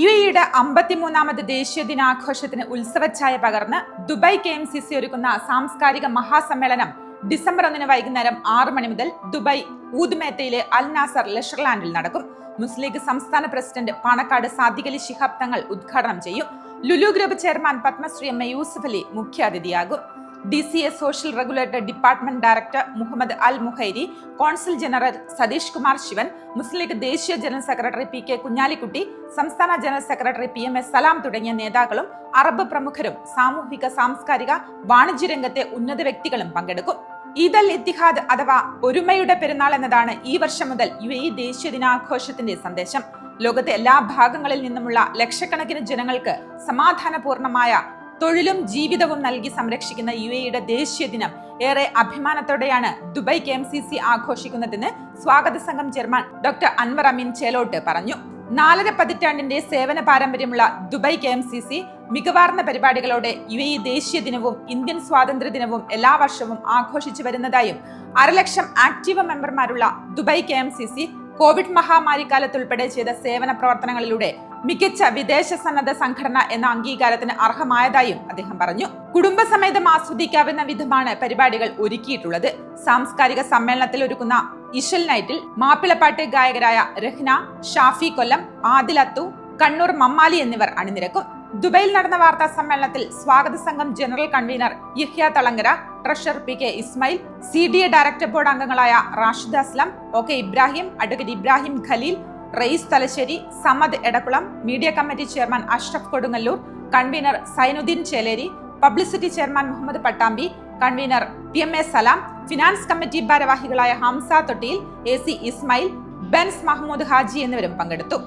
U എയുടെ അമ്പത്തിമൂന്നാമത് ദേശീയ ദിനാഘോഷത്തിന് ഉത്സവച്ഛായ പകർന്ന് Dubai K M C C ഒരുക്കുന്ന സാംസ്കാരിക മഹാസമ്മേളനം ഡിസംബർ ഒന്നിന് വൈകുന്നേരം ആറ് മണി മുതൽ ദുബായ് ഊദ്മേത്തയിലെ അൽ നാസർ ലഷർലാൻഡിൽ നടക്കും. മുസ്ലിം ലീഗ് സംസ്ഥാന പ്രസിഡന്റ് പാണക്കാട് സാദിഖലി ശിഹാബ് തങ്ങൾ ഉദ്ഘാടനം ചെയ്യും. Lulu group chairman Padmashree M A Yusuff മുഖ്യാതിഥിയാകും. D C S social regulator department director Mohammed Al Muhairi consul general Satish Kumar Sivan Muslim League ദേശീയ general secretary P K Kunhalikutty സംസ്ഥാന general secretary P M S Salam തുടങ്ങിയ നേതാക്കളും Arab പ്രമുഖരും സാമൂഹിക സാംസ്കാരിക വാണിജ്യ രംഗത്തെ ഉന്നത വ്യക്തികളും പങ്കെടുക്കും. ഈദ് അൽ ഇത്തിഹാദ് അഥവാ ഒരുമയുടെ പെരുന്നാൾ എന്നതാണ് ഈ വർഷം മുതൽ യു എ ദേശീയ ദിനാഘോഷത്തിന്റെ സന്ദേശം. ലോകത്തെ എല്ലാ ഭാഗങ്ങളിൽ നിന്നുമുള്ള ലക്ഷക്കണക്കിന് ജനങ്ങൾക്ക് സമാധാനപൂർണമായ തൊഴിലും ജീവിതവും നൽകി സംരക്ഷിക്കുന്ന യു എയുടെ ദേശീയ ദിനം ഏറെ അഭിമാനത്തോടെയാണ് Dubai K M C C ആഘോഷിക്കുന്നതെന്ന് സ്വാഗത സംഘം ചെയർമാൻ ഡോക്ടർ അൻവർ അമീൻ ചേലോട്ട് പറഞ്ഞു. നാലര പതിറ്റാണ്ടിന്റെ സേവന പാരമ്പര്യമുള്ള Dubai K M C C മികവാർന്ന പരിപാടികളോടെ യു എ ദേശീയ ദിനവും ഇന്ത്യൻ സ്വാതന്ത്ര്യ ദിനവും എല്ലാ വർഷവും ആഘോഷിച്ചു വരുന്നതായും അരലക്ഷം active മെമ്പർമാരുള്ള Dubai K M C C covid മഹാമാരി കാലത്തുൾപ്പെടെ ചെയ്ത സേവന പ്രവർത്തനങ്ങളിലൂടെ മികച്ച വിദേശ സന്നദ്ധ സംഘടന എന്ന അംഗീകാരത്തിന് അർഹമായതായും അദ്ദേഹം പറഞ്ഞു. കുടുംബസമേതം ആസ്വദിക്കാവുന്ന വിധമാണ് പരിപാടികൾ ഒരുക്കിയിട്ടുള്ളത്. സാംസ്കാരിക സമ്മേളനത്തിൽ ഒരുക്കുന്ന ഇഷൽ നൈറ്റിൽ മാപ്പിളപ്പാട്ട് ഗായകരായ രഹ്ന ഷാഫി കൊല്ലം ആദിലത്തു കണ്ണൂർ മമ്മാലി എന്നിവർ അണിനിരക്കും. ദുബൈയിൽ നടന്ന വാർത്താ സമ്മേളനത്തിൽ സ്വാഗത സംഘം general convener Yahya Thalangara treasurer P K Ismail C D A director board അംഗങ്ങളായ Rashid Aslam O K Ibrahim advocate Ibrahim Khalil Rayees Thalassery Samad Edakkulam media committee chairman Ashraf Kodungallur convener Zainudheen Cheleri publicity chairman Muhammad Pattambi convener P M A Salam finance committee ഭാരവാഹികളായ Hamza Thottiyil A C Ismail Benz Mahmood Haji എന്നിവരും പങ്കെടുത്തു.